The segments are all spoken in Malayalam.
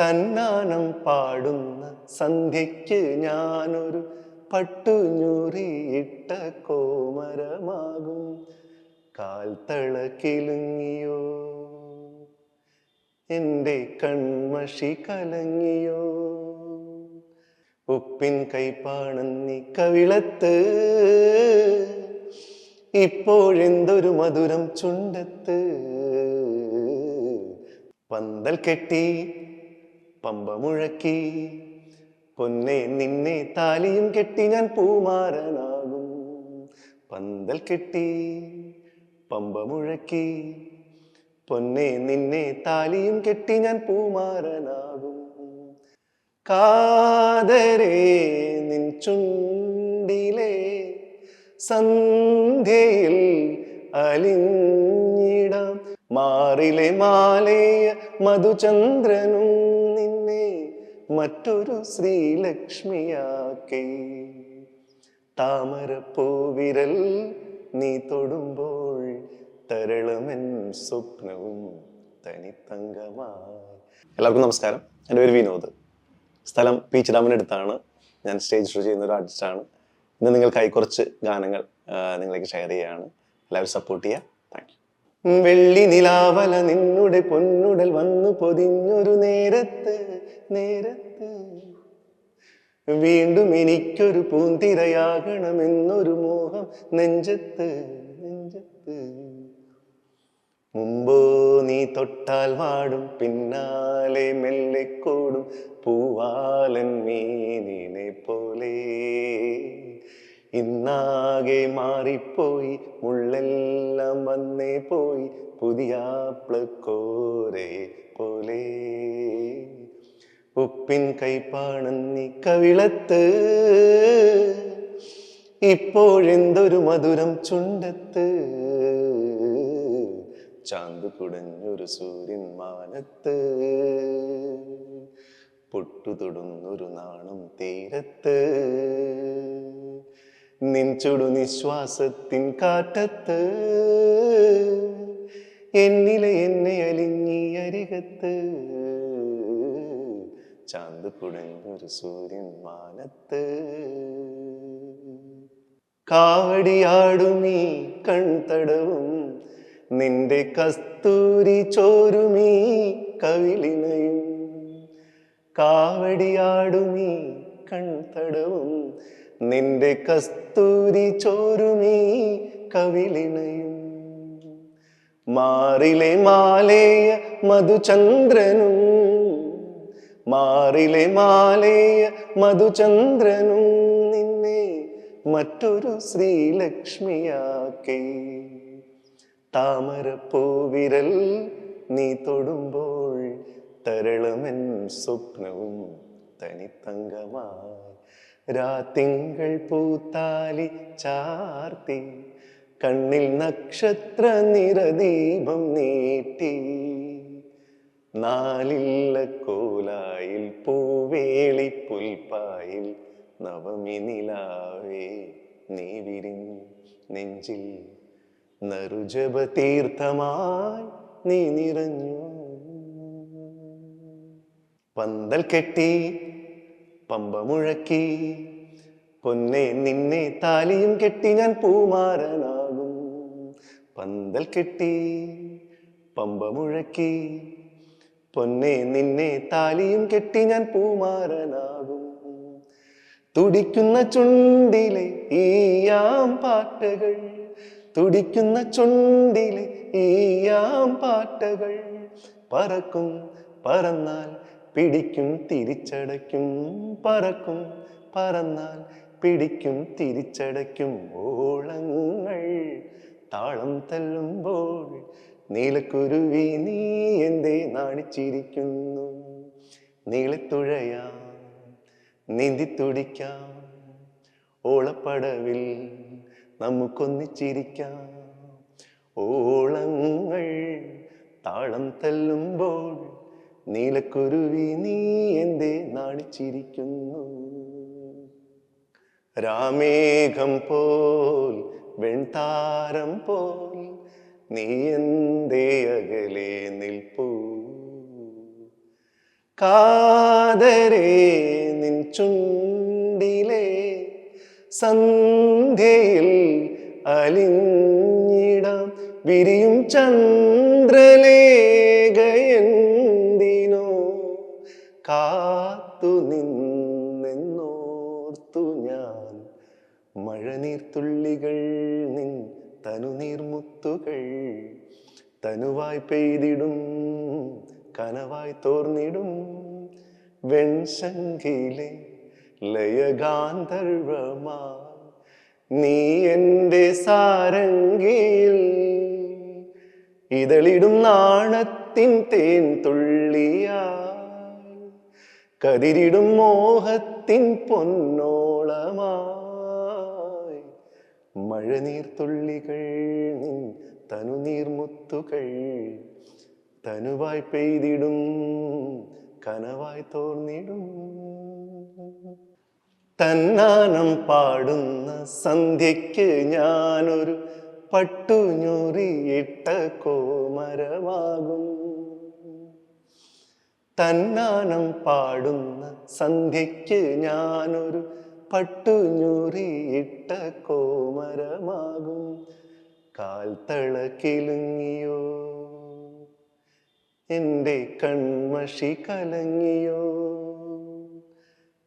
തന്നാനം പാടുന്ന സന്ധ്യയ്ക്ക് ഞാനൊരു പട്ടുഞ്ഞുറിയിട്ട കോമരമാകും. കാൽത്തള കിലുങ്ങിയോ എന്റെ കൺമഷി കലങ്ങിയോ? ഉപ്പിൻ കൈപ്പാണന്നി കവിളത്ത്. ഇപ്പോഴെന്തൊരു മധുരം ചുണ്ടത്ത്. പന്തൽ കെട്ടി പമ്പ മുഴക്കി. പൊന്നെ നിന്നെ താലിയും കെട്ടി ഞാൻ പൂമാരനാകും. പന്തൽ കെട്ടി പമ്പ മുഴക്കി. പൊന്നെ നിന്നെ താലിയും കെട്ടി ഞാൻ പൂമാരനാകും. കാതരേ നിൻ ചുണ്ടിലെ സന്ധ്യയിൽ അലിഞ്ഞിടാം. മാറിലെ മാലേയ മധുചന്ദ്രനും മറ്റൊരു ശ്രീലക്ഷ്മിയാക്കി. താമരപ്പൂവിരൽ നീ തൊടുമ്പോൾ തരളമെൻ സ്വപ്നവും തനിത്തങ്കമായി. എല്ലാവർക്കും നമസ്കാരം. എന്റെ പേര് വിനോദ്. സ്ഥലം പീച്ച് ഡാമിനടുത്താണ് ഞാൻ സ്റ്റേജ് ഷോ ചെയ്യുന്ന ഒരു ആർട്ടിസ്റ്റാണ്. ഇന്ന് നിങ്ങൾക്കായി കുറച്ച് ഗാനങ്ങൾ നിങ്ങളിലേക്ക് ഷെയർ ചെയ്യുകയാണ് എല്ലാവരും സപ്പോർട്ട് ചെയ്യുക. വെള്ളി നിലാവല നിന്നുടെ പൊന്നുടൽ വന്നു പൊതിഞ്ഞൊരു നേരത്ത് നേരത്ത്. വീണ്ടും എനിക്കൊരു പൂന്തിരയാകണമെന്നൊരു മോഹം നെഞ്ചത്ത് നെഞ്ചത്ത്. മുമ്പോ നീ തൊട്ടാൽ വാടും പിന്നാലെ മെല്ലെ കൂടും പൂവാലൻ മീനിനെ പോലെ. ഇന്നാകെ മാറിപ്പോയി മുള്ളെല്ലാം വന്നേ പോയി പുതിയ പുതിയാപ്ലക്കോരെ പോലെ. ഉപ്പിൻ കൈപ്പാണെന്നി കവിളത്ത് ഇപ്പോഴെന്തൊരു മധുരം ചുണ്ടത്ത്. ചാന്ത് കുടഞ്ഞൊരു സൂര്യൻ മാനത്ത് പൊട്ടുതൊടുന്നൊരു നാണം തീരത്ത് നിൻ ചുടു നിശ്വാസത്തിൻ കാറ്റത്ത് എന്നിലെ എന്നെ അലിഞ്ഞി അരികത്ത്. ചാന്ത് കുടഞ്ഞൊരു സൂര്യൻ മാനത്ത്. കാവടിയാടുമീ കൺതടവും നിന്റെ കസ്തൂരി ചോരുമീ കവിളിനയും. കാവടിയാടുമീ കൺതടവും നിന്റെ കസ്തൂരി ചോരുമീ കവിളിണയും. മാറിലെ മാലേയ മധുചന്ദ്രനും മാറിലെ മാലേയ മധുചന്ദ്രനും നിന്നെ മറ്റൊരു ശ്രീലക്ഷ്മിയാക്കി. താമരപ്പൂവിരൽ നീ തൊടുമ്പോൾ തരളമെൻ സ്വപ്നവും തനിത്തങ്കമായി. രാത്തിങ്കൾ പൂത്താലി ചാർത്തി കണ്ണിൽ നക്ഷത്ര നിറദീപം നീട്ടി. നാലില്ല കോലായിൽ പൂവേളി പുൽപ്പായിൽ നവമി നിലാവേ നീ വിരിഞ്ഞു നെഞ്ചിൽ. നറുജപ തീർത്ഥമായി നീ നിറഞ്ഞു. പന്തൽ കെട്ടി പമ്പ മുഴക്കി. പൊന്നെ നിന്നെ താലിയും കെട്ടി ഞാൻ പൂമാരനാകും. പന്തൽ കെട്ടി പമ്പ മുഴക്കി. പൊന്നെ നിന്നെ താലിയും കെട്ടി ഞാൻ പൂമാരനാകും. തുടിക്കുന്ന ചുണ്ടിലെ ഈയാം പാട്ടുകൾ തുടിക്കുന്ന ചുണ്ടിലെ ഈയാം പാട്ടുകൾ. പറക്കും പറന്നാൽ പിടിക്കും തിരിച്ചടയ്ക്കും പറക്കും പറന്നാൽ പിടിക്കും തിരിച്ചടയ്ക്കും ഓളങ്ങൾ. താളം തല്ലുമ്പോൾ നീലക്കുരുവി നീ എന്തേ നാണിച്ചിരിക്കുന്നു? നീളത്തുഴയാം നീന്തി തുടിക്കാം ഓളപ്പടവിൽ നമുക്കൊന്നിച്ചിരിക്കാം. ഓളങ്ങൾ താളം തല്ലുമ്പോൾ നീലക്കുരുവി നീ എന്തേ നാണിച്ചിരിക്കുന്നു. രാമേഘം പോൽ വെൺതാരം പോൽ നീ എന്തേ അകലെ നിൽപ്പൂ. കാതരേ നിൻ ചുണ്ടിലെ സന്ധ്യയിൽ അലിഞ്ഞിടാം വിരിയും ചന്ദ്രലേഖയെന്തിനോ മഴനീർത്തുള്ളികൾ നിൻ തനുനീർമുത്തുകൾ തനുവായി പെയ്തിടും കനവായി തോർന്നിടും. വെൺശങ്കിലെ ലയഗാന്ധർവമാ നീ എന്റെ സാരംഗിയിൽ ഇതളിടും നാണത്തിൻ തേൻ തുള്ളിയ കതിരിടും മോഹത്തിൻ പൊന്നോളമായി മഴനീർത്തുള്ളികൾ നിൻ തനുനീർമുത്തുകൾ തനുവായി പെയ്തിടും കനവായി തോർന്നിടും. തന്നാനം പാടുന്ന സന്ധ്യയ്ക്ക് ഞാനൊരു പട്ടുഞ്ഞുറിയിട്ട കോമരമാകും. തന്നാനം പാടുന്ന സന്ധ്യയ്ക്ക് ഞാനൊരു പട്ടുഞ്ഞുറിയിട്ട കോമരമാകും കാൽത്തള കിലുങ്ങിയോ എന്റെ കൺമഷി കലങ്ങിയോ.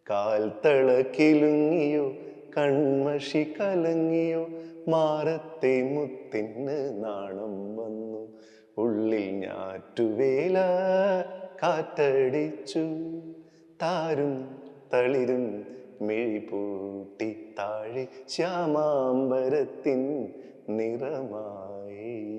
കാൽത്തള കിലുങ്ങിയോ കൺമഷി കലങ്ങിയോ. മാറത്തെ മുത്തിന് നാണം വന്നു. ഉള്ളിൽ ഞാറ്റുവേല കാറ്റടിച്ചു. താരും തളിരും മിഴിപൂട്ടി താഴെ ശ്യാമാംബരത്തിൻ നിറമായി.